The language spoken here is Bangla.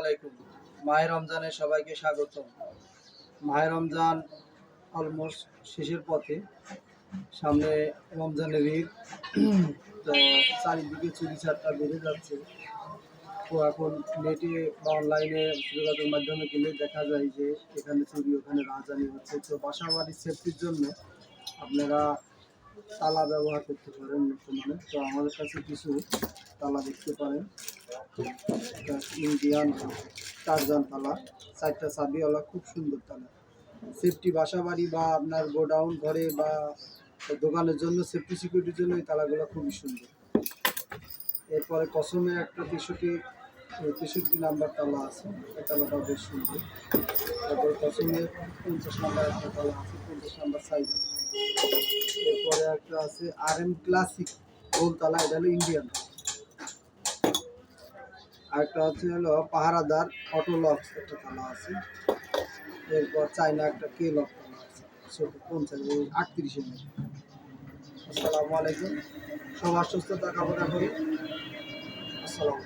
আলাইকুম। মাহে রমজানে সবাইকে স্বাগত মাহে রমজান অলমোস্ট শেষের পথে। সামনে রমজানের ঈদ। চারিদিকে চুরি চারটা বেড়ে যাচ্ছে। তো এখন নেটে বা অনলাইনে যোগাযোগের মাধ্যমে গেলে দেখা যায় যে এখানে চুরি, ওখানে রাজধানী হচ্ছে। তো বাসা বাড়ির সেফটির জন্য আপনারা তালা ব্যবহার করতে পারেন বর্তমানে তো আমাদের কাছে কিছু তালা দেখতে পারেন। ইন্ডিয়ান টারজান তালা। চারটা চাবিওয়ালা খুব সুন্দর তালা। সেফটি বাসা বাড়ি বা আপনার গোডাউন ঘরে বা দোকানের জন্য, সেফটি সিকিউরিটির জন্য এই তালাগুলো খুবই সুন্দর। এরপরে কসমের একটা তেষট্টি তেষট্টি নাম্বার তালা আছে। এই তালাটাও বেশ সুন্দর। তারপরে কসমের পঞ্চাশ নাম্বার একটা তালা আছে, পঞ্চাশ নাম্বার সাইজ এরপরে একটা আছে আর এম ক্লাসিক গোল তালা এটা হলো ইন্ডিয়ান আরেকটা হচ্ছে হলো পাহারাদার অটো লক একটা তালা আছে। এরপর চাইনা একটা কে লক তালা আছে, ছোট, পঞ্চাশ মধ্যে আসসালামু আলাইকুম। সবার সুস্থতা কামনা করি। আসসালামু